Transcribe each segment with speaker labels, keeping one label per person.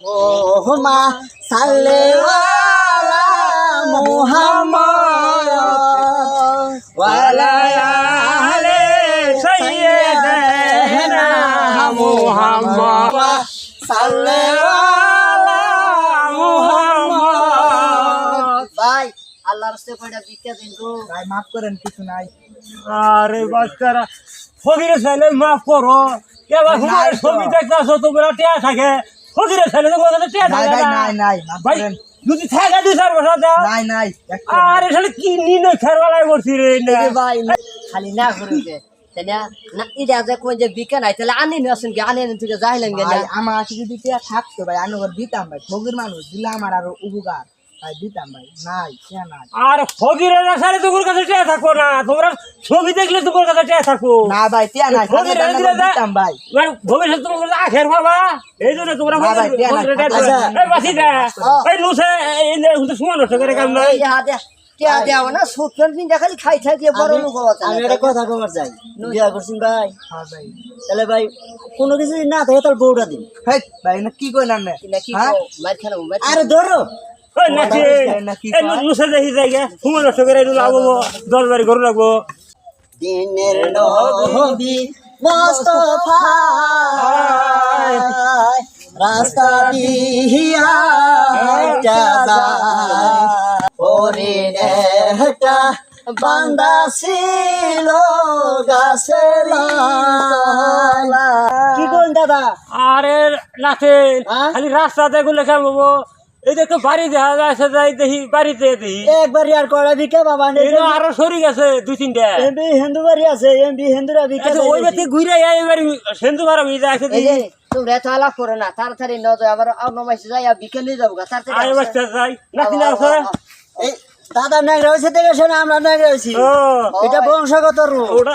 Speaker 1: ওহমা সাল্লেওয়ালা মুহাম্মদ ওয়ালা আহলে সাইয়্যিদানা মুহাম্মদ সাল্লেওয়ালা মুহাম্মদ। ভাই আল্লাহর ভিক্ষা দিন গো।
Speaker 2: ভাই মাফ করেন কিছু নাই।
Speaker 3: আরে বাচ্চারা ফকিরে ছেলে মাফ করো। এবার হুমার ছবি দেখতেছো তোমরা টিয়া থাকে। ফকিরে ছেলে তোমার কাছে টিয়া
Speaker 2: নাই
Speaker 3: থাকে
Speaker 2: ভাই
Speaker 3: না।
Speaker 2: নাই নাই মাফ
Speaker 3: ভাই
Speaker 2: করেন।
Speaker 3: যদি থাকে দুই চার বছর দাও
Speaker 2: নাই নাই একটা
Speaker 3: আরে শালে কি নিনো খেরবালায় করছি রে না?
Speaker 1: এই যে ভাই খালি না করুকে তাই না না ইটা যে কোন যে ভিক্ষা নাই তাহলে আনি নি আসুন আনি নি তুই যাইলেন গে
Speaker 2: আমার আসি যদি টিয়া থাকতো ভাই আমি ওর দিতাম ভাই। ফকির মানুষ দিলাম আমার আরও উপকার। ভাই দিতাম ভাই নাই টিয়া নাই।
Speaker 3: আর ফকিরে না তোমার কাছে টিয়া থাকো না তোমরা ছবি দেখলে তোমার কাছে টিয়া থাকো
Speaker 2: না ভাই টিয়া নাই থাকলে
Speaker 3: ফকিরে
Speaker 2: তো আমি
Speaker 3: দিলে
Speaker 2: ওর দিতাম ভাই।
Speaker 3: এবার ভবিষ্যৎ তোমার কাছে আখের বাবা এই জন্য তোমরা
Speaker 2: ভাই, টিয়া নাই,
Speaker 3: ফকিরে টিয়া। দিলে। এই বাসি দে। এই নুসে এই নে হুতে সময় নষ্ট করে কাম নাই।
Speaker 1: এই হাতে টিয়া দেওয়া না সুতন পিন খালি খাই খাই দিয়ে বড় লোক হওয়া
Speaker 4: আমি একটা কথা কবার চাই। বিয়া করছেন ভাই?
Speaker 2: হ্যাঁ ভাই।
Speaker 4: তাহলে ভাই কোনো কিছু না থাকে তাহলে বউটা দিন।
Speaker 2: হেই, ভাই না কি কইলেন না
Speaker 1: না কি? মার
Speaker 4: আরে ধরো।
Speaker 3: ওই নাচে
Speaker 2: কি
Speaker 3: এই নুসে দেখি জায়গা সময় নষ্ট করে একটু লাগবো দশ বাড়ি ঘরে রাখব
Speaker 1: দিনের
Speaker 4: নবী মোস্তফা রাস্তা দিয়া। ওরে একটা বান্দা ছিল গাছের কি করুন দাদা?
Speaker 3: আরে নাচে
Speaker 4: হ্যাঁ?
Speaker 3: খালি রাস্তাতে গুলো কেমন যে একটু বাড়ি দেখা যাচ্ছে যাই দেখি বাড়িতে দেখি।
Speaker 4: একবার আর করা ভিক্ষা বাবা নেই
Speaker 3: আরও সরি গেছে দুই তিনটা।
Speaker 4: এমবি হিন্দু বাড়ি আছে এমবি হিন্দুরা ভিক্ষা
Speaker 3: আচ্ছা, ওই। ঘুরে যাই এবার সেন্দু মারা মিজা আছে
Speaker 1: এই তোমরা এত আলাপ করো না তাড়াতাড়ি ন যায় আবার আর নমাইছে যাই আর বিকেলে যাব গা
Speaker 3: আয়
Speaker 1: তাড়াতাড়ি
Speaker 3: বাচ্চা যাই। না আছে?
Speaker 4: এই দাদা ন্যাংরা হয়েছে দেখে শোনা আমরা ন্যাংরা হয়েছি। এটা বংশগত রূপ।
Speaker 3: ওটা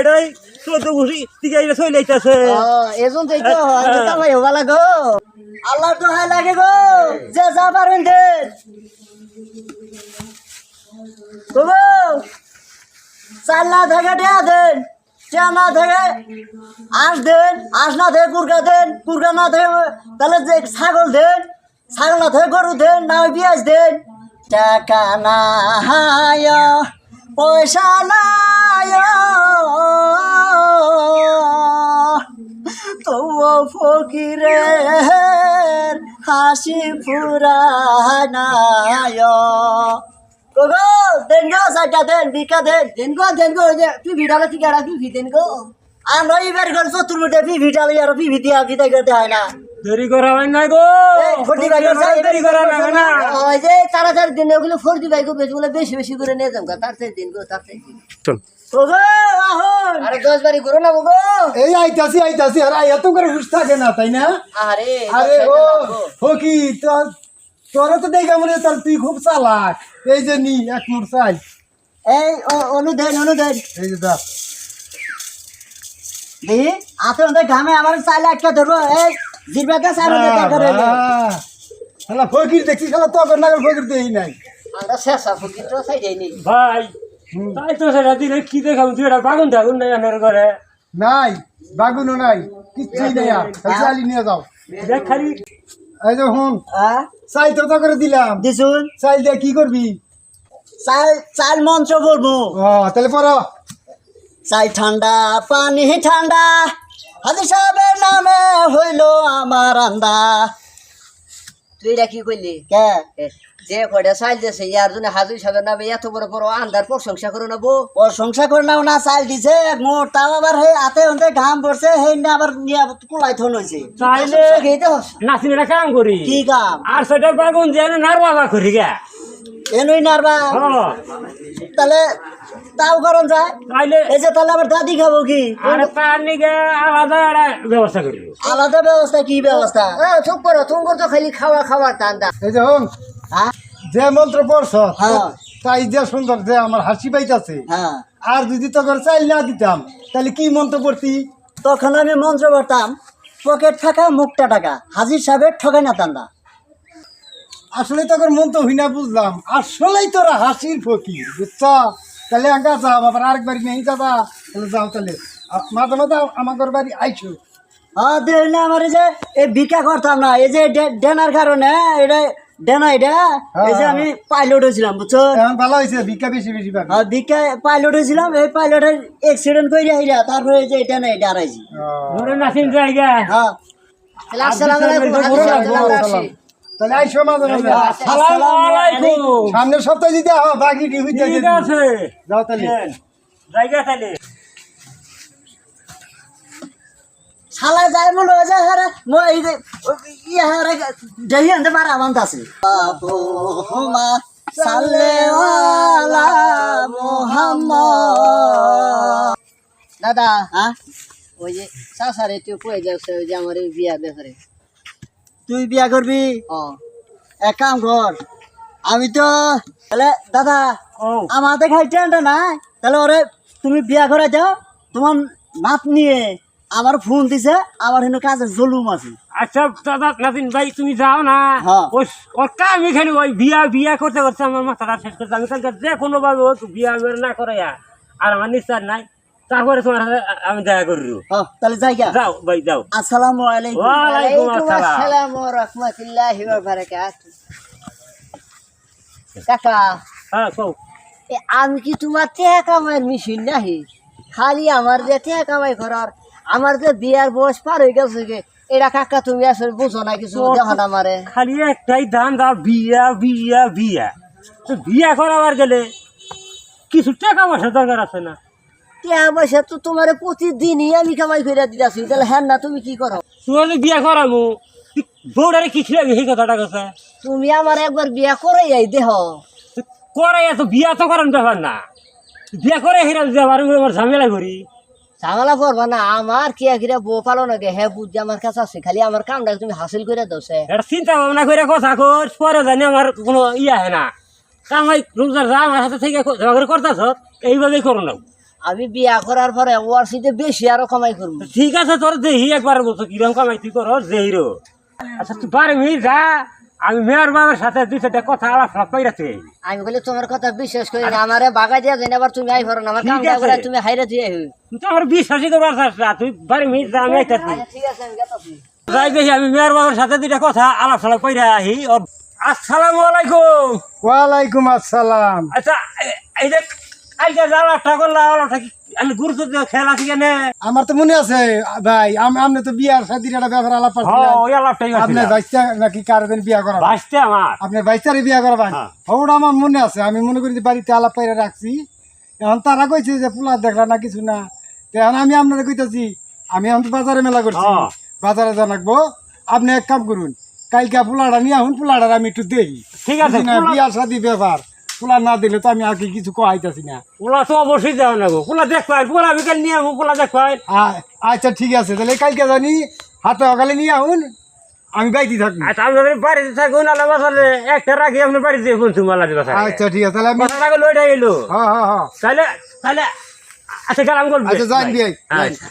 Speaker 3: এটাই। চোদ্দ ঘুষি টিকা এটা চলে যাইতেছে
Speaker 1: এজন তো তো কামাই হবা লাগো।
Speaker 4: আল্লাহ তো হাই লাগে গো যে যা পারেন দেন বাবু চাল না থেকে টেয়া দেন টেয়া না থেকে আঁশ দেন আঁশ না থেকে কুরকা দেন কুরকা না থেকে তাহলে যে ছাগল দেন ছাগল না থেকে গরু দেন না হয় পেঁয়াজ দেন। টাকা না হায় পয়সা নাই তবুও ফকিরের হাসি ফুরানায়। গো দেন গো সাইটা দেন বিকা দেন
Speaker 1: দেন গো দেন গো তুই ভিড়ালে ঠিক আছে তুই দেন গো?
Speaker 4: আমরা এবার করে চতুর মিটে পিভি ডালি আর পিভি দিয়া বিদায় করতে হয় না।
Speaker 3: দেরি করা হয় না গো।
Speaker 4: ফটি ভাই,
Speaker 3: দেরি করা লাগে না
Speaker 1: ওই যে তাড়াতাড়ি দিন ওগুলো ফর্দি ভাই গো বেশি বেশি করে নিয়ে যাব তাড়াতাড়ি দিন গো তাড়াতাড়ি দিন। আরে দশ বারি করো না গো
Speaker 5: এই আইতাছি আইতাছি আর এত করে হুশ থাকে না তাই না?
Speaker 1: আরে
Speaker 5: আরে ও ফকি তোর তো দেখা মনে তুই খুব চালাক। এই যে নি এক মোট চাই।
Speaker 4: এই ও- অনুদেন অনুদেন
Speaker 5: এই যে দা
Speaker 4: দেখি ওদের ঘামে আমার চাইলে একটা ধরবো। এই জিরবাকে করে
Speaker 5: শালা ফকির দেখছি শালা তো নাগর ফকির দেই নাই।
Speaker 1: আমরা শেষা ফকির তো সাইড নেই
Speaker 3: ভাই তাই তো সেটা দিলে কি দেখাম তুই এটা বাগুন টাগুন নাই আনার করে
Speaker 5: নাই বাগুনও নাই কিচ্ছুই নাই খালি চালি নিয়ে যাও।
Speaker 3: দেখ খালি।
Speaker 5: এই যে হুন
Speaker 4: হ্যাঁ
Speaker 5: চাই তো তো করে দিলাম।
Speaker 4: দিছুন।
Speaker 5: চাইল দিয়ে কি করবি?
Speaker 4: চাল চাল মঞ্চ বলব
Speaker 5: ও তাহলে পর
Speaker 4: চাই ঠান্ডা পানি ঠান্ডা। হাজি সাহেবের নামে হইল আমার আন্দা।
Speaker 1: তুই এটা কি করলি?
Speaker 4: কে?
Speaker 1: যে কয়টা চাইল দিয়েছে ইয়ার জন্য হাজুর সাহেব নামে এত বড় বড় আন্ধার প্রশংসা করো না বউ।
Speaker 4: ওর সংসার করে নাও না চাল দিছে মোট তাও আবার হে হাতে হতে ঘাম পড়ছে সেই না আবার নিয়ে কুলাই থন হয়েছে
Speaker 3: চাইলে নাচি এটা কাম করি।
Speaker 4: কি কাম?
Speaker 3: আর সেটা বাগুন দিয়ে নারবা করি গা?
Speaker 4: এনুই নারবা তাহলে তাও করন যায়।
Speaker 3: তাইলে
Speaker 4: এই যে তাহলে আবার দাদি খাব কি?
Speaker 3: আর তার নিকে আলাদা ব্যবস্থা করি।
Speaker 4: আলাদা ব্যবস্থা কি ব্যবস্থা?
Speaker 1: হ্যাঁ চুপ করো তুমি তো খালি খাওয়া খাওয়া টান্দা
Speaker 5: এই যে যে মন্ত্র পড়ছ
Speaker 4: হ্যাঁ।
Speaker 5: তাই যে সুন্দর যে আমার হাসি পাইতাছে।
Speaker 4: হ্যাঁ।
Speaker 5: আর যদি তোর চাইল না দিতাম তাহলে কি মন্ত্র পড়তি?
Speaker 4: তখন আমি মন্ত্র পড়তাম পকেট থাকা মুখটা টাকা হাজির সাহেবের ঠকাই না তান্দা
Speaker 5: আসলে তোর মন তো হইনা বুঝলাম। আসলেই তোরা হাসির ফকির বুঝছ? তাহলে আঙ্কা যাও আবার আরেক বাড়ি নেই যাবা। তাহলে যাও তাহলে। মাঝে মাঝে আমাদের বাড়ি আইছো
Speaker 4: হ্যাঁ দেখ না আমার এই যে এই ভিক্ষা করতাম না এই যে ডেনার কারণে এটা এটা এই যে আমি পাইলট হয়েছিলাম বুঝছ?
Speaker 5: এখন ভালো হয়েছে ভিক্ষা বেশি বেশি পাবি।
Speaker 4: হ্যাঁ ভিক্ষা পাইলট হয়েছিলাম এই পাইলটের অ্যাক্সিডেন্ট করে আইরা তারপরে এই যে এটা না এটা হারাইছি।
Speaker 3: ধরে নাসিম জায়গা
Speaker 4: হ্যাঁ
Speaker 1: আসসালামু আলাইকুম তাহলে আমরা আসি।
Speaker 5: তাহলে আইসো মাঝে মাঝে।
Speaker 3: সালাম আলাইকুম।
Speaker 5: সামনের সপ্তাহে হবে বাকি ডিউটি
Speaker 3: ঠিক আছে।
Speaker 5: যাও তাহলে।
Speaker 3: জায়গা তাহলে।
Speaker 4: শালা যায় মনে হয় যে হারে মই ইয়ে হারে দেহি আনতে পারা বান্ত আছে। বাবুমা সাল্লেওয়ালা মোহাম্মদ।
Speaker 1: দাদা
Speaker 4: হ্যাঁ?
Speaker 1: ওই যে চাষার একটু কয়ে যাচ্ছে ওই যে আমার এই বিয়ার ব্যাপারে।
Speaker 4: তুই বিয়া করবি?
Speaker 1: ও।
Speaker 4: এক কাম কর আমি তো তাহলে দাদা আমাদের খাই টেনটা নাই তাহলে ওরে তুমি বিয়া করে দাও তোমার নাত নিয়ে। আমার ফোন দিছে আমার হেন কাজে জলুম আছে।
Speaker 3: আচ্ছা দাদা নাদিন ভাই তুমি যাও না।
Speaker 4: হ্যাঁ।
Speaker 3: ওই এখানে ওই বিয়া বিয়া করতে করতে আমার মাথাটা শেষ করতে আমি কালকে যে কোনো ভাবে ও বিয়া বের না করে আর। আমার নিশ্চার নাই। তারপরে তোমার আমি দেখা করি
Speaker 4: তাহলে যাই গা
Speaker 3: যাও ভাই যাও।
Speaker 4: আসসালামু আলাইকুম।
Speaker 3: ওয়ালাইকুম আসসালাম।
Speaker 1: ওয়া রাহমাতুল্লাহি ওয়া বারাকাতুহু। কাকা
Speaker 3: হ্যাঁ কও।
Speaker 1: আমি কি তোমার টেহা কামাইয়ের মেশিন নাহি? খালি আমার যে টেহা কামাই করার আমার যে বিয়ার বয়স পার হয়ে গেছে এটা কাকা তুমি আসলে বুঝো না কিছু দেখো না আমারে।
Speaker 3: খালি একটাই দাম দাও বিয়া বিয়া বিয়া। তো বিয়া করাবার গেলে কিছু টাকা পয়সা দরকার আছে না?
Speaker 1: টেহা পয়সা তো তোমার প্রতিদিনই আমি কামাই করে দিতেছি তাহলে হ্যাঁ না তুমি কি করো?
Speaker 3: তুই বিয়া করামু। বউডারে কি ছিল সেই কথাটা কথা
Speaker 1: তুমি আমার একবার বিয়া করে এই দেহ।
Speaker 3: করে এত বিয়া তো করার ব্যাপার না। বিয়া করে হিরা আমার ঝামেলা করি
Speaker 1: ঝামেলা করবা না আমার কি কিরা বউ পালো না গে হ্যাঁ বুদ্ধি আমার কাছে আছে খালি আমার কামটা তুমি হাসিল করে সে।
Speaker 3: এটা চিন্তা ভাবনা করে কথা কর পরে জানি আমার কোনো ইয়ে হয় না। কামাই রোজগার যা আমার হাতে থেকে ঝগড়া করতেছ এইভাবেই করো না
Speaker 1: আমি বিয়া করার পরে ওর সিটে বেশি আরও কামাই করব।
Speaker 3: ঠিক আছে তোর দেহি একবার বলছো কিরম কামাই তুই করো দেহিরো আচ্ছা তুই পারে মি যা। আমি মেয়র বাবার সাথে দুই চারটা কথা আলাপ সব পাইরাতে
Speaker 1: আমি বলি তোমার কথা বিশ্বাস করি না আমারে বাগা দিয়া দেন আবার তুমি আই না আমার
Speaker 3: আছে।
Speaker 1: করে তুমি হাইরা দিয়ে হই
Speaker 3: তুই তো আমার বিশ্বাসই করবার চাস না তুই পারে মি যা আমি আইতাছি।
Speaker 1: ঠিক আছে আমি গেতাছি।
Speaker 3: যাই দেখি আমি মেয়র বাবার সাথে দুইটা কথা আলাপ সালাপ পাইরা আহি। ও আসসালামু আলাইকুম।
Speaker 5: ওয়ালাইকুম আসসালাম।
Speaker 3: আচ্ছা এই যে যে আলাপটা করলাম আলাপটা কি আমি গুরুত্ব খেয়াল আছি কেন?
Speaker 5: আমার তো মনে আছে ভাই আমি আপনি তো বিয়ার শাদির একটা ব্যাপার আলাপ পাচ্ছিলেন
Speaker 3: ওই আলাপটাই
Speaker 5: আপনি
Speaker 3: আছে
Speaker 5: নাকি কারদিন বিয়া করা
Speaker 3: বাঁচতে আমার।
Speaker 5: আপনি বাইশটারে বিয়া করবেন?
Speaker 3: হ্যাঁ।
Speaker 5: ওটা আমার মনে আছে আমি মনে করি বাড়িতে আলাপ পাইরা রাখছি। এখন তারা কইছে যে পোলা দেখলা না কিছু না। এখন আমি আপনারা কইতাছি আমি এখন বাজারে মেলা করছি।
Speaker 3: হ্যাঁ।
Speaker 5: বাজারে জানাকবো আপনি এক কাম করুন কালকে পোলাটা নিয়ে আহুন পোলাটার আমি একটু দেখি।
Speaker 3: ঠিক আছে,
Speaker 5: বুঝি না, বিয়া শাদি ব্যাপার। পোলা না দিলে তো আমি আর কি কিছু কহাইতাছি না।
Speaker 3: পোলা তো অবশ্যই দেওয়া নেব পোলা দেখ পাই পোলা বিকাল নিয়ে আসব পোলা দেখ পাই
Speaker 5: আচ্ছা ঠিক আছে তাহলে কালকে জানি হাতে সকালে নিয়ে আহুন আমি বাইতে থাকব।
Speaker 3: আচ্ছা আমি বাড়িতে থাকুন একটা রাখি আপনি বাড়িতে বলছি মালা দিবা
Speaker 5: আচ্ছা ঠিক আছে তাহলে আমি
Speaker 3: টাকা লইটা এলো
Speaker 5: হ্যাঁ হ্যাঁ হ্যাঁ
Speaker 3: তাহলে তাহলে আচ্ছা গেলাম করবে
Speaker 5: আচ্ছা, যান বিয়াই, যান।
Speaker 3: আচ্ছা।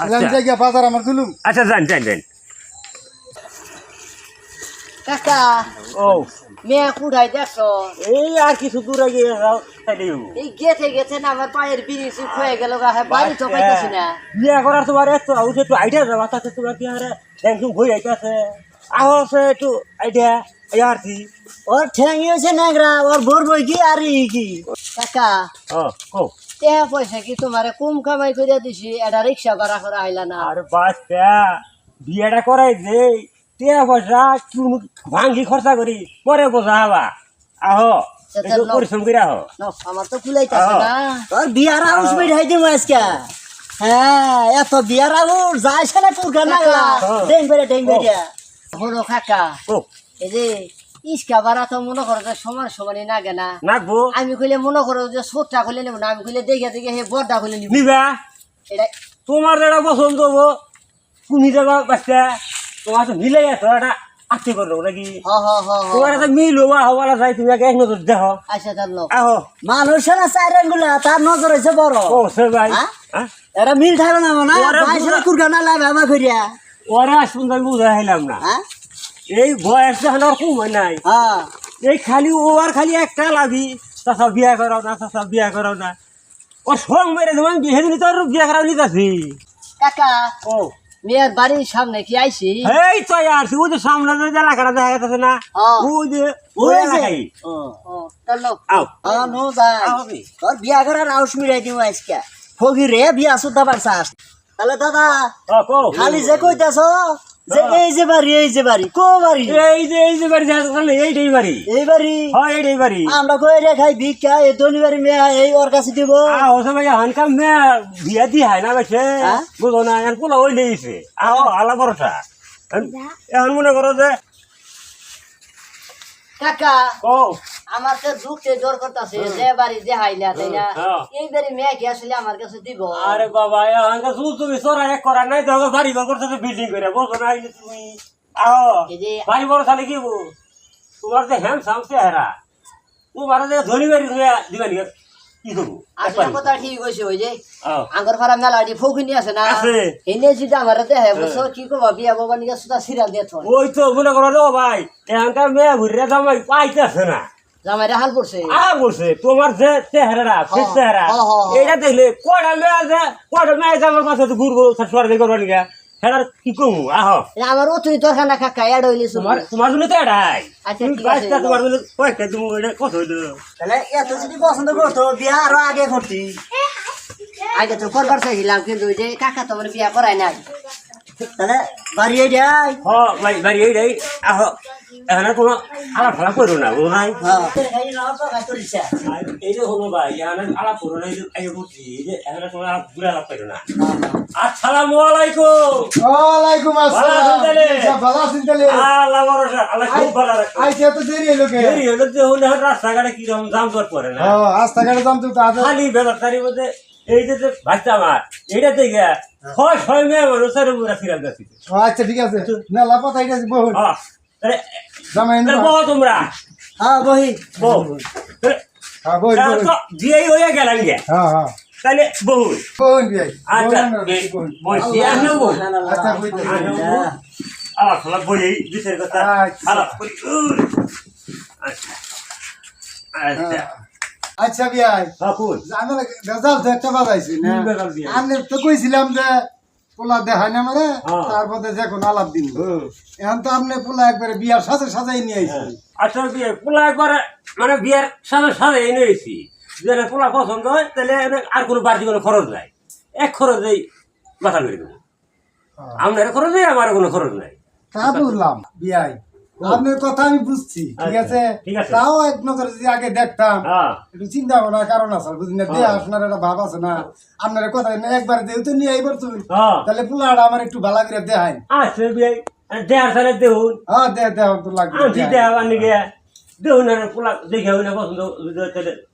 Speaker 5: আমি
Speaker 3: আচ্ছা
Speaker 5: যাই গিয়া বাজার আমার তুলুম।
Speaker 3: আচ্ছা যান যান যান
Speaker 1: কাকা।
Speaker 3: ও।
Speaker 1: মেয়ে কুড়াই দেখছ
Speaker 3: এই আর কিছু দূর তাইলে
Speaker 1: এই গেছে গেছে না আমার পায়ের বিরিছি খুয়ে গেল হ্যাঁ বাড়ি তো পাইতেছি না।
Speaker 3: বিয়ে করার তোমার একটু আউছে একটু আইডিয়া যাবা তাতে তোমার কি আরে ব্যাংকিং বই আইতাছে। আহ একটু আইডিয়া আর কি।
Speaker 4: ওর ঠ্যাঙ্গি হয়েছে ন্যাংরা ওর বই কি আর কি?
Speaker 1: কাকা
Speaker 3: ও
Speaker 1: টেহা পয়সা কি তোমারে কম কামাই করে দিছি? এটা রিক্সা ভাড়া করা হইলা না।
Speaker 3: আর বাচ্চা বিয়েটা করাই যে টিয়া পয়সা চুন ভাঙ্গি খরচা করি পরে বোঝা হবা আহো
Speaker 1: সেটা
Speaker 3: পরিশ্রম করে আহো।
Speaker 1: আমার তো না।
Speaker 4: তোর বিয়ার আউস বেড়াই দিম আজকে। হ্যাঁ এত বিয়ার আউস যাইছে না নাগলা
Speaker 3: হ্যাঁ।
Speaker 4: ডেং বেড়ে ডেং বেড়ে
Speaker 1: হলো কাকা।
Speaker 3: ও
Speaker 1: এই যে ইস্কা ভাড়া তো মনে করো যে সমান সমানই নাগে না?
Speaker 3: নাকবো
Speaker 1: আমি কইলে মনে করো যে ছোটটা খুলে নেব না আমি কইলে দেখে দেখে হে বড়টা খুলে নিব।
Speaker 3: নিবা?
Speaker 1: এটা
Speaker 3: তোমার যেটা পছন্দ হব তুমি যাবা বাচ্চা তোমার তো মিলে গেছো এটা আত্মি করব নাকি?
Speaker 1: হ হ হ হ।
Speaker 3: তোমার একটা মিল হবা হওয়ালা যাই তুমি আগে এক নজর দেখো।
Speaker 1: আচ্ছা তাহলে নাও।
Speaker 3: আহো।
Speaker 4: মানুষের না চার আঙ্গুলা তার নজর হয়েছে বড়।
Speaker 3: ও সে ভাই?
Speaker 4: এরা মিল থাকবে না মানে?
Speaker 3: ওরে
Speaker 4: না লাভ করিয়া
Speaker 3: ওরা বুঝা হইলাম না। এই বয়স যখন আর কমে নাই। এই খালি ও আর খালি একটা লাভি তাছাড়া বিয়া করাও না তাছাড়া বিয়া করাও না। ও সং মেরে দেবো বিয়ে দিনই তো আর বিয়া করাও নিতেছি
Speaker 1: কাকা
Speaker 3: ও
Speaker 1: মেয়ের বাড়ির সামনে কি আইছি
Speaker 3: এই তো আর ওই যে সামনে যে এলাকাটা দেখা যাচ্ছে না। ওই যে ওই
Speaker 1: এলাকাই চলো
Speaker 3: আও।
Speaker 4: নো যাই। তোর বিয়া করার আউস মিলাই দিও আজকে। ফকির বিয়া সুদ্ধা পারছাস তাহলে দাদা খালি যে কইতাছ যে
Speaker 3: হ্যাঁ।
Speaker 4: এই যে বাড়ি এই যে বাড়ি কো বাড়ি?
Speaker 3: এই যে এই যে বাড়ি যাচ্ছে না, এইটাই বাড়ি।
Speaker 4: এই বাড়ি?
Speaker 3: হয় এইটাই বাড়ি।
Speaker 4: আমরা কই রে খাই ভিক্ষা? বাড়ি মেয়ে এই ওর কাছে দিব।
Speaker 3: আও সবাই হানকাম মে বিয়া দি হয় না বেছে? বুঝো না এখন পোলা ওই লেগেছে আও আলা ভরসা এখন মনে করো যে
Speaker 1: কাকা
Speaker 3: ও
Speaker 1: আমার তো দুঃখে জোর করতেছে যে বাড়ি যে হাইলা তাই না
Speaker 3: হ্যাঁ।
Speaker 1: এই বাড়ি মেয়ে কি আসলে আমার কাছে দিব।
Speaker 3: আরে বাবা এখন শুধু তুমি সরা এক করা নাই তো বাড়ি ঘর করতেছে বিল্ডিং করে বলছো না তুমি?
Speaker 1: যে
Speaker 3: বাড়ি বড় তাহলে কি? তোমার যে হ্যান্ড সামসে হেরা তোমার যে ধনী বাড়ি দিবা নি? কি করব
Speaker 1: আসলে কথা ঠিক হয়েছে ওই যে আঙ্গর ফারা মেলা যে ফৌকিনি আছে না। এনে যদি আমার দেহে বসো কি করব বিয়া বাবা নিয়ে সুতা সিরিয়াল দিয়ে থয়।
Speaker 3: ওই তো মনে করো রে ভাই এখানকার মেয়ে ঘুরে জামাই পাইতেছে না।
Speaker 1: জামাই হাল পড়ছে
Speaker 3: আর বলছে তোমার যে চেহারা চেহারা। এইটা দেখলে কয়টা মেয়ে আছে কয়টা মেয়ে আমার কাছে ঘুরবো সর দিয়ে করব সেটার কি করব আহ।
Speaker 1: আমার ও তুই দরকার না কাকা এড হইলি
Speaker 3: তোমার তোমার জন্য তো এডাই।
Speaker 1: আচ্ছা, ঠিক আছে,
Speaker 3: তোমার জন্য কয়েকটা তুমি এটা কত হইল।
Speaker 4: তাহলে এত যদি পছন্দ করতো বিয়া আরও আগে করতি।
Speaker 1: আগে তো করবার চাইছিলাম কিন্তু ওই যে কাকা তোমার বিয়া করাই নাই।
Speaker 4: তাহলে বাড়ি এই যাই
Speaker 3: হ ভাই বাড়ি এই রে আহ এখানে কোনো আলাপ ফালাপ করো না ভাই।
Speaker 4: হ্যাঁ
Speaker 3: এই যে হলো ভাই এখানে আলাপ করো না এই যে এই বুঝছি এই যে এখানে কোনো আলাপ ঘুরে আলাপ করো না। আসসালামু আলাইকুম।
Speaker 5: ওয়ালাইকুম আসসালাম। ভালো আছেন তাহলে?
Speaker 3: আল্লাহ ভরসা আল্লাহ খুব ভালো রাখে
Speaker 5: আইতে তো দেরি হলো কে?
Speaker 3: দেরি হলো যে হলে হয়তো রাস্তাঘাটে কীরকম দাম দর পড়ে না।
Speaker 5: হ্যাঁ রাস্তাঘাটে দাম তো
Speaker 3: খালি বেলার মধ্যে এই যে যে বাচ্চা আমার এইটা থেকে ছয় ছয় মেয়ে পুরা ফিরাল
Speaker 5: আচ্ছা ঠিক আছে। মেলা কথা এটা বহু
Speaker 3: হ্যাঁ তাহলে
Speaker 5: জামাই
Speaker 3: তাহলে বহ তোমরা।
Speaker 4: হ্যাঁ বহি
Speaker 3: বহ তাহলে
Speaker 5: হ্যাঁ বহু
Speaker 3: দিয়েই হয়ে গেলাম গে
Speaker 5: হ্যাঁ হ্যাঁ।
Speaker 3: তাহলে বহু
Speaker 5: বহু
Speaker 3: আচ্ছা আমি
Speaker 5: আচ্ছা বুঝতে
Speaker 3: আলাপ বই বিষয়ের কথা।
Speaker 5: আচ্ছা।
Speaker 3: আলাপ করি আচ্ছা। আচ্ছা।
Speaker 5: আচ্ছা বিয়াই।
Speaker 3: কাকুন
Speaker 5: আমার রেজাল্ট তো একটা বাজাইছি না? আমি তো কইছিলাম যে পোলা দেখাই না মানে
Speaker 3: হ্যাঁ।
Speaker 5: তারপরে যে কোনো আলাপ দিন।
Speaker 3: হুম
Speaker 5: এখন তো আপনি পোলা একবারে বিয়ার সাথে সাজাই নিয়ে আইছি।
Speaker 3: আচ্ছা বিয়ে পোলা একবার মানে বিয়ের সাথে সাথে এনে এসেছি যদি পোলা পছন্দ হয় তাহলে আর কোনো বাড়তি কোনো খরচ নাই। এক খরচেই মাথা করে দেবো। আপনার খরচ নেই আমার কোনো খরচ নাই।
Speaker 5: তা বুঝলাম। বিয়াই আপনার কথা আমি বুঝছি ঠিক
Speaker 3: আচ্ছা,
Speaker 5: আছে? তাও এক নজর যদি আগে দেখতাম
Speaker 3: হ্যাঁ।
Speaker 5: একটু চিন্তা করার কারণ আছে বুঝলি না দিয়ে আপনার একটা ভাব আছে না। আপনার কথা একবার যেহেতু নিয়ে আইবার তুমি
Speaker 3: হ্যাঁ।
Speaker 5: তাহলে পোলাটা আমার একটু ভালো করে দেখাই
Speaker 3: আচ্ছা বিয়ে দেড় দেখুন
Speaker 5: হ্যাঁ দেহ তো লাগবে
Speaker 3: আনছি পোলা দেখে হইলে পছন্দ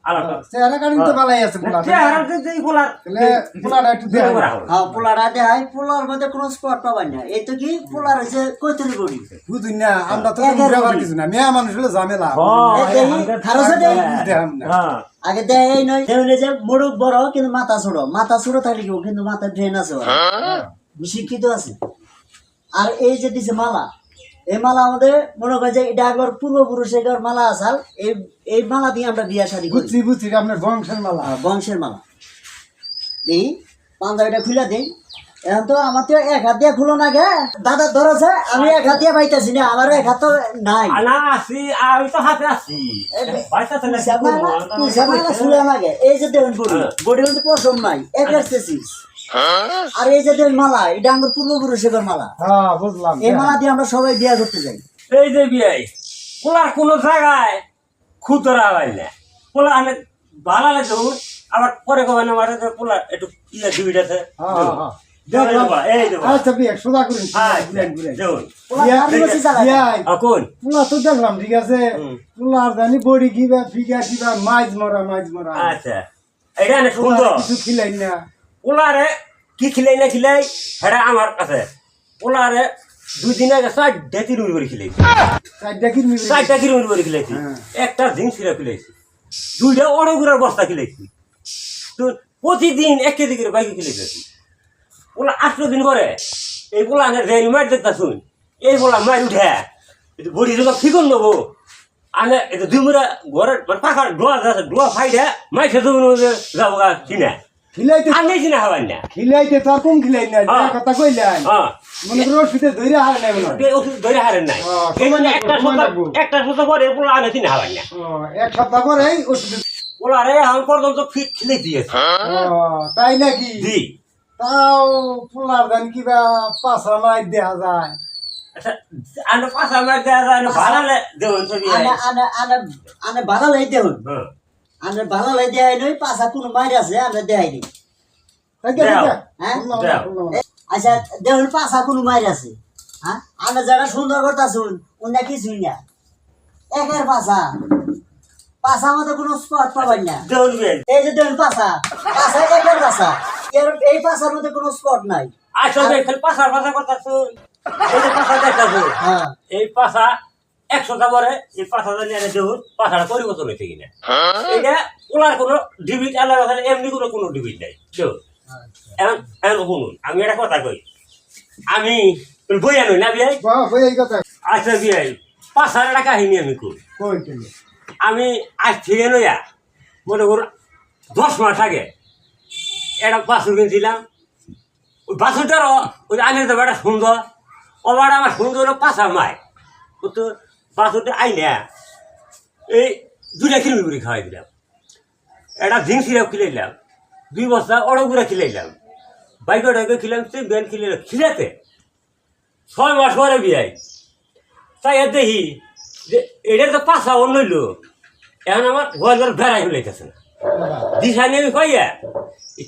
Speaker 3: আলাদা।
Speaker 5: চেহারা তো আছে
Speaker 3: চেহারা পোলা
Speaker 5: পোলাটা একটু
Speaker 4: হ্যাঁ পোলাটা দেখাই। পোলার মধ্যে কোনো স্পট পাবেন না। এই তো কি? পোলার হচ্ছে কৈতরি বডি।
Speaker 5: বুঝুন না আমরা তো ব্যবহার কিছু না। মেয়ে মানুষ হলে ঝামেলা
Speaker 4: এই দেখি, খারো দেই।
Speaker 5: দেখাম না।
Speaker 3: হ্যাঁ।
Speaker 4: আগে দেয় নয়। যে মুড়ুক বড় কিন্তু মাথা ছোট। মাথা ছোট থাকলে কিন্তু মাথা ড্রেন আছে শিক্ষিত আছে। আর এই যে দিছে মালা এই মালা আমাদের মনে করে যে এটা একবার পূর্বপুরুষের মালা আসাল। এই এই মালা দিয়ে আমরা বিয়া শাড়ি
Speaker 5: বুঝছি বুঝছি আপনার বংশের মালা।
Speaker 4: বংশের মালা। দেই পাঞ্জাবিটা খুলে দেই। এখন তো আমার তো এক হাত দিয়ে খুলো না গে। দাদা ধরেছে আমি এক হাত দিয়ে পাইতেছি না আমার এক হাত তো নাই।
Speaker 3: আনা আসি আমি তো হাতে আসি।
Speaker 4: এই যে দেখুন বডি বডি কিন্তু পশম নাই এক এক্সেসিস আর এই যে মালা এটা আমার পূর্বপুরুষের মালা।
Speaker 5: হ্যাঁ বুঝলাম।
Speaker 4: এই মালা দিয়ে আমরা সবাই বিয়া করতে যাই।
Speaker 3: এই যে বিয়ে পোলার কোনো জায়গায় খুতরা হয় না। পোলা অনেক ভালো লাগে আবার পরে কবেন আমার যে পোলা একটু ইয়ে দুইটাতে
Speaker 5: হ্যাঁ, হ্যাঁ, হ্যাঁ। আচ্ছা। বিয়াই দেখলাম ঠিক আছে?
Speaker 3: হুম।
Speaker 5: পোলার জানি বডি কিবা ফিগা কিবা মাছ মরা মাছ মরা।
Speaker 3: আচ্ছা। এটা সুন্দর।
Speaker 5: কিছু খিলাই না।
Speaker 3: পোলারে কি খিলাই না খিলাই সেটা আমার কাছে। পোলারে দুই দিন আগে চারটা কিরুমি করে খিলাই
Speaker 5: চারটা কি নিবি
Speaker 3: করে খিলাইছি। একটা জিন্স ছিঁড়া খিলাইছি। দুইটা অড়গুড়ার বস্তা খিলাইছি। তো প্রতিদিন এক কেজি করে বাইকে খিলাইছি। ওলা আটশো দিন করে এই পোলা আনে রেল মার দেখতা শুন এই পোলা মার উঠে। বডি যখন ঠিকন নেব আনে এটা দুই মুড়া ঘরের মানে পাখার ডোয়া ডোয়া ফাইডে মাইছে জমি যাব গা কিনে
Speaker 5: খিলাইতে
Speaker 3: আর নেছি না হবার না।
Speaker 5: খিলাইতে তো আর কম খিলাই না যে
Speaker 3: হ্যাঁ।
Speaker 5: কথা কইলেন
Speaker 3: হ্যাঁ।
Speaker 5: মনে করো ওষুধে ধরে হারে নাই মনে হয়।
Speaker 3: এই ওষুধ ধরে হারেন নাই। এই
Speaker 5: সময়
Speaker 3: জন্য
Speaker 5: লাগবে,
Speaker 3: একটা
Speaker 5: সময়
Speaker 3: সপ্তাহ
Speaker 5: লাগবে।
Speaker 3: একটা সপ্তাহ পরে পোলা আনে তিন হবার না।
Speaker 5: ও, এক সপ্তাহ পরেই ওষুধে
Speaker 3: পোলা রে এখন পর্যন্ত ফিট খেলে দিয়েছে।
Speaker 5: ও, তাই নাকি?
Speaker 3: জি।
Speaker 5: তাও পোলার ধান কিবা পাঁচা মাই দেখা যায়।
Speaker 3: আচ্ছা আনে পাঁচা মার দেওয়া যায় না ভাড়ালে দেবেন
Speaker 4: আনে আনে আনে আনে ভালো আনে ভালো দেয় নই পাশা কোনো মাইর আছে আনে দেয় নি। আচ্ছা দেহুন পাশা কোনো মাইর আছে? হ্যাঁ? আনে যারা সুন্দর কথা শুন উন্না কিছুই না। একের পাশা পাশা মতো কোনো স্পট পাবেন না। এই যে দেহুন পাশা পাশা একের পাশা এর এই পাশার মধ্যে কোনো স্পট নাই।
Speaker 3: দেখ খালি পাঁচার পাঁচা কথা শুন এই যে পাঁচা দেখাছো
Speaker 4: হ্যাঁ।
Speaker 3: এই পাঁচা এই পাঁচ হাজার নিয়ে হয়েছে কিনা। এটা ওনার কোনো ডিবিট এমনি কোনো কোনো ডিবিট নাই এখন এখন শুনুন আমি একটা কথা কই। আমি বই না বিয়াই? আচ্ছা বিয়াই পাঁচ হাজার টাকা আমি কই?
Speaker 5: কই
Speaker 3: আমি আজ থেকে নইয়া মনে করুন দশ মাস আগে একটা বাছুর কিনছিলাম। ওই বাছুরটারও ওই আগের তো একটা সুন্দর ওবার আমার সুন্দর পাঁচা মায়। ও তো বাছুরটা আইনে এই দুইটা কিলোমি করে খাওয়াই দিলাম। একটা জিন্স সিরাপ খিলাইলাম দুই বস্তা অড়গুড়া খিলাইলাম বাইকে টাইকে খিলাম সে ব্যান খিলাইলাম খিলাতে ছয় মাস পরে বিয়াই। তাই এর দেখি যে এটা তো পাশা অন্য লোক এখন আমার ঘর বেড়াই ফেলাইতেছে না। দিশা নিয়ে আমি কইয়া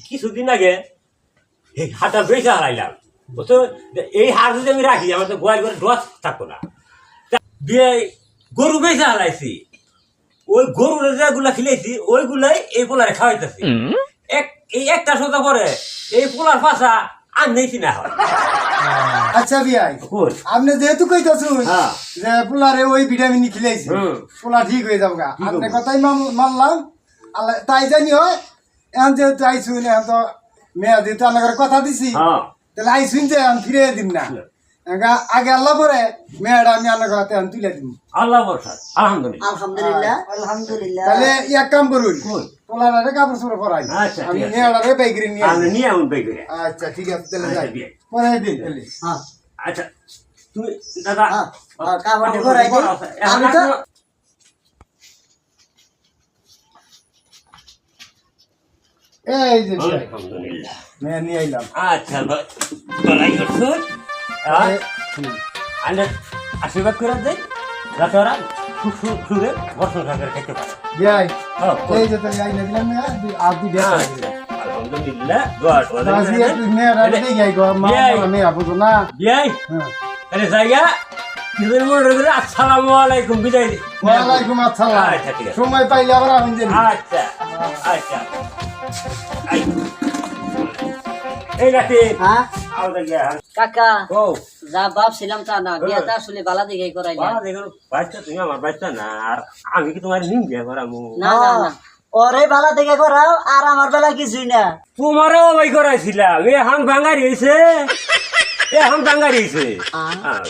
Speaker 3: কিছুদিন আগে এই হাটটা বেঁচে হারাইলাম। তো এই হাট যদি আমি রাখি, আমার তো গোয়াল ঘরে ডস থাকতো না। দিয়ে গরু বেঁচে হারাইছি ওই গরু যেগুলা খিলাইছি ওইগুলাই এই পোলারে খাওয়াইতেছি। এক এই একটা সোজা পরে এই পোলার পাশা আর নেইছি না হয়
Speaker 5: আচ্ছা বিয়াই আপনি যেহেতু কইতাছুন
Speaker 3: হ্যাঁ।
Speaker 5: যে পোলারে ওই ভিটামিন খিলাইছে। পোলা ঠিক হয়ে যাব আপনি কথাই মান- মানলাম। আল্লাহ তাই জানি হয় এখন যেহেতু আইসুন এখন তো মেয়া যেহেতু আপনার কথা দিছি
Speaker 3: হ্যাঁ।
Speaker 5: তাহলে আইসুন যে এখন ফিরে দিম না। এগা- আগে আল্লাহ পরে মেয়াটা আমি আপনার কথা এখন তুলে দিম।
Speaker 3: আল্লাহ বর্ষা আলহামদুলিল্লাহ।
Speaker 4: আলহামদুলিল্লাহ। আলহামদুলিল্লাহ।
Speaker 5: তাহলে এক কাম করুন
Speaker 3: কোন?
Speaker 5: পোলারে কাপড় চোপড় পরাই।
Speaker 3: আচ্ছা,
Speaker 5: আমি
Speaker 3: ঠিক আছে।
Speaker 5: মেয়াটারে বাইকরে নিয়ে
Speaker 3: আমি
Speaker 5: আসি।
Speaker 3: নিয়ে এমন পাই
Speaker 5: আচ্ছা ঠিক আছে তাহলে
Speaker 3: আচ্ছা,
Speaker 5: যাই। পরাই দিন তাহলে।
Speaker 4: হ্যাঁ।
Speaker 3: আচ্ছা তুমি দাদা
Speaker 4: হ্যাঁ, হ্যাঁ, কাপড়টি
Speaker 3: কাপড়
Speaker 4: পরাই দিই। আমি তো-
Speaker 5: এই যে
Speaker 3: আলহামদুলিল্লাহ।
Speaker 5: মেয়া নিয়ে আইলাম।
Speaker 3: আচ্ছা বা- বালাই করছুন
Speaker 5: এ, হুম।
Speaker 3: আন্ডার আশীর্বাদ করে দেয় যাতে ওরা খুব সুরে বসন্ত সরকার খেতে পারে হ্যাঁ?
Speaker 5: এই যে তাহলে আইনা দিলাম দুই- আর দুই
Speaker 3: হ্যাঁ,
Speaker 5: দেড়
Speaker 3: আলহামদুলিল্লাহ দোয়া করে।
Speaker 5: দাসি একটু মেয়েরা দেখে যাই গো মা
Speaker 3: বিয়াই।
Speaker 5: বাবা না
Speaker 3: বিয়াই
Speaker 5: হ্যাঁ
Speaker 3: জায়গা নিজের মনে করে আসসালামু আলাইকুম বিদায় দি-
Speaker 5: ওয়ালাইকুম আসসালাম
Speaker 3: আচ্ছা, ঠিক আছে।
Speaker 5: সময় পাইলে আবার আমি
Speaker 3: আচ্ছা আচ্ছা
Speaker 4: হ্যাঁ? কাকা
Speaker 3: ও।
Speaker 4: যা ভাবছিলাম তা না বিয়েটা আসলে বালা দিকে করাই
Speaker 3: বাবা বাচ্চা তুমি আমার বাচ্চা না আর আমি কি তোমার নিম বিয়া করামু?
Speaker 4: না না না। ওরে বালা থেকে করাও আর আমার বেলা কিছুই না।
Speaker 3: তোমারও ভাই করাইছিলাম। এ হাম বাঙারি হয়েছে এ হাম ভাঙারি হয়েছে। হ্যাঁ।